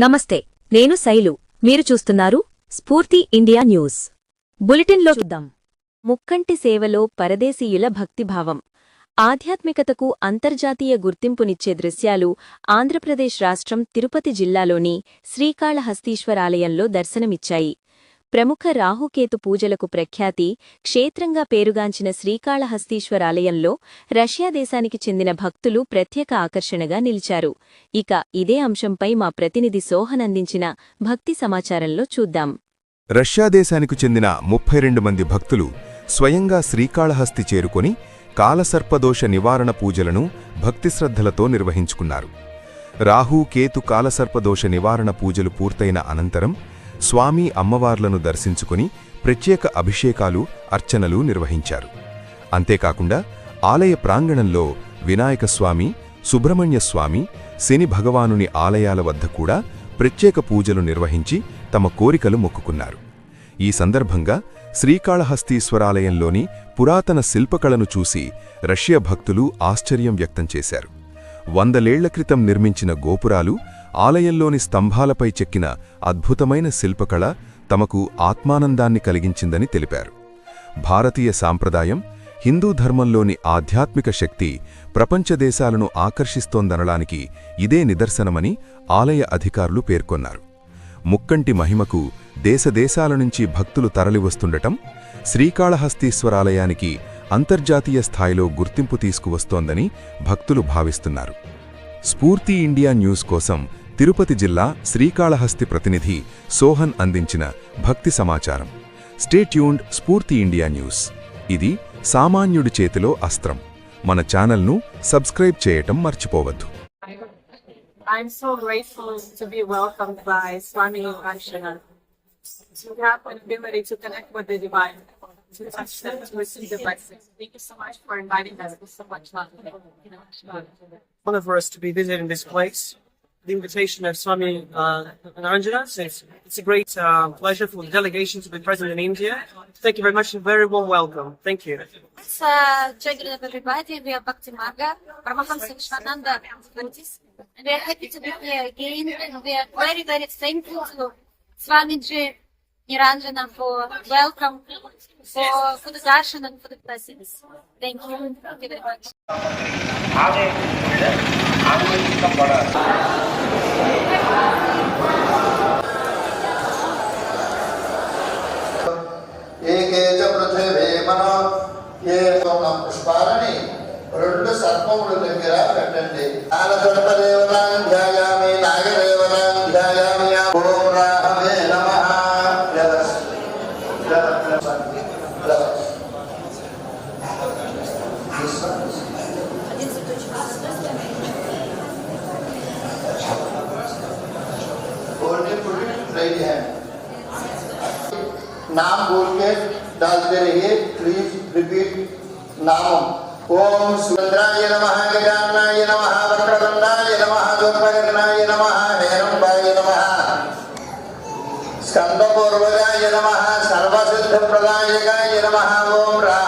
నమస్తే నేను శైలు. మీరు చూస్తున్నారు స్ఫూర్తి ఇండియా న్యూస్. బులెటిన్లో చూద్దాం. ముక్కంటి సేవలో పరదేశీయుల భక్తిభావం. ఆధ్యాత్మికతకు అంతర్జాతీయ గుర్తింపునిచ్చే దృశ్యాలు ఆంధ్రప్రదేశ్ రాష్ట్రం తిరుపతి జిల్లాలోని శ్రీకాళహస్తీశ్వరాలయంలో దర్శనమిచ్చాయి. ప్రముఖ రాహుకేతు పూజలకు ప్రఖ్యాతి క్షేత్రంగా పేరుగాంచిన శ్రీకాళహస్తీశ్వరాలయంలో రష్యా దేశానికి చెందిన భక్తులు ప్రత్యేక ఆకర్షణగా నిలిచారు. ఇక ఇదే అంశంపై మా ప్రతినిధి సోహన్ అందించిన భక్తి సమాచారంలో చూద్దాం. రష్యా దేశానికి చెందిన ముప్పై రెండు మంది భక్తులు స్వయంగా శ్రీకాళహస్తి చేరుకొని కాలసర్పదోష నివారణ పూజలను భక్తిశ్రద్ధలతో నిర్వహించుకున్నారు. రాహు కేతు కాలసర్పదోష నివారణ పూజలు పూర్తయిన అనంతరం స్వామి అమ్మవార్లను దర్శించుకుని ప్రత్యేక అభిషేకాలు అర్చనలు నిర్వహించారు. అంతేకాకుండా ఆలయ ప్రాంగణంలో వినాయకస్వామి సుబ్రహ్మణ్యస్వామి శని భగవానుని ఆలయాల వద్ద కూడా ప్రత్యేక పూజలు నిర్వహించి తమ కోరికలు మొక్కుకున్నారు. ఈ సందర్భంగా శ్రీకాళహస్తీశ్వరాలయంలోని పురాతన శిల్పకళను చూసి రష్యా భక్తులు ఆశ్చర్యం వ్యక్తం చేశారు. వందలేళ్ళ క్రితం నిర్మించిన గోపురాలు ఆలయంలోని స్తంభాలపై చెక్కిన అద్భుతమైన శిల్పకళ తమకు ఆత్మానందాన్ని కలిగించిందని తెలిపారు. భారతీయ సాంప్రదాయం హిందూ ధర్మంలోని ఆధ్యాత్మిక శక్తి ప్రపంచ దేశాలను ఆకర్షిస్తోందనడానికి ఇదే నిదర్శనమని ఆలయ అధికారులు పేర్కొన్నారు. ముక్కంటి మహిమకు దేశదేశాల నుంచి భక్తులు తరలివస్తుండటం శ్రీకాళహస్తీశ్వరాలయానికి అంతర్జాతీయ స్థాయిలో గుర్తింపు తీసుకువస్తోందని భక్తులు భావిస్తున్నారు. స్ఫూర్తి ఇండియా న్యూస్ కోసం తిరుపతి జిల్లా శ్రీకాళహస్తి ప్రతినిధి సోహన్ అందించిన భక్తి సమాచారం. స్టేట్యూన్డ్ స్ఫూర్తి ఇండియా న్యూస్. ఇది సామాన్యుడి చేతిలో అస్త్రం. మన ఛానల్ను సబ్స్క్రైబ్ చేయటం మర్చిపోవద్దు. I'm so grateful to be welcomed by Swami Vaishnav. To have an ability to connect with the divine, to touch them, to receive the blessings. Thank you so much for inviting us with so much love. honor for us to be visiting this place. The invitation of Swami uh, Naranjana. So it's, it's a great uh, pleasure for the delegation to be present in India. Thank you very much and very warm welcome. Thank you. It's Jagan of everybody. We are Bhakti Marga, Paramahamsa Vishwananda Buddhist. And we are happy to be here again. And we are very, very thankful to Swamiji Niranjana for welcome, for, for the darshan and for the blessings. Thank you. Thank you very much. AK చ పృథివీ మనో ఏ ఉన్న పుష్పాలని రెండు సర్పముల దగ్గర పెట్టండి నాగ नाम बोल के डालते रहिए प्लीज़ रिपीट नाम। ओम सुभद्राय नमः, गजाननाय नमः वक्रतुंडाय नमः दुर्भगनाय नमः हेरंबाय नमः। स्कंदपूर्वजाय नमः, सर्वसिद्धप्रदायकाय नमः, ओम नमः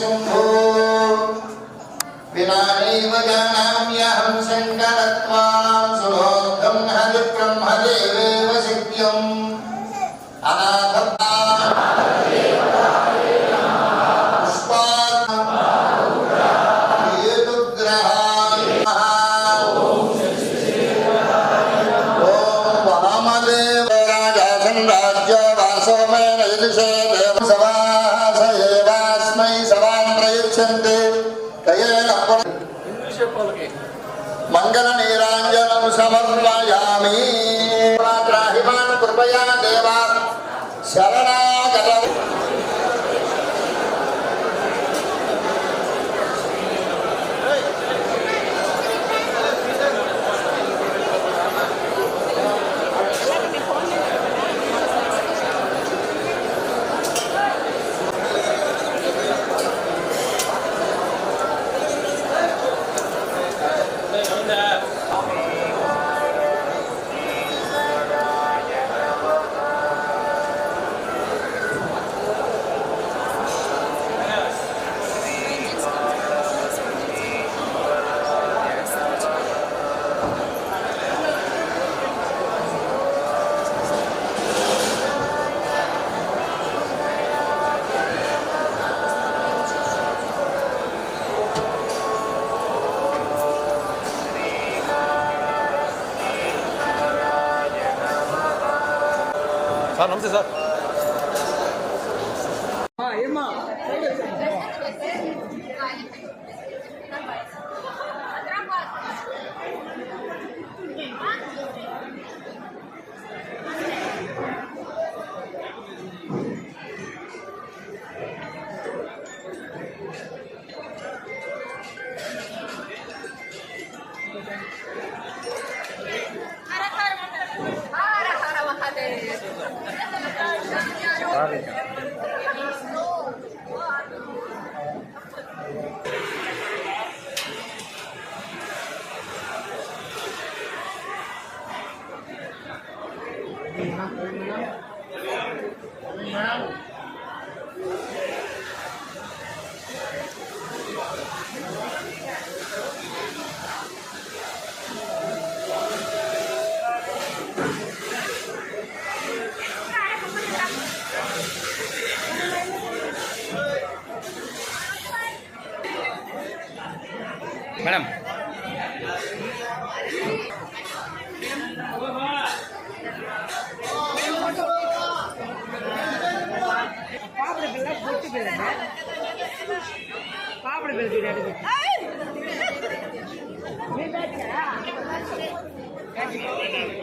सिन्धो विना नैव जानाम्यहं शङ्करत्वान् सुबोद्धं हरिब्रह्मदेवेव सिद्ध्यम्। अनाथ మంగళ నీరాంజనం సమర్పయామి. మాత్రాహిమాన్ కృపయా దేవా. శరణా నమస్తే సార్. ఏమ్మా? மேடம் 哎！没来钱啊？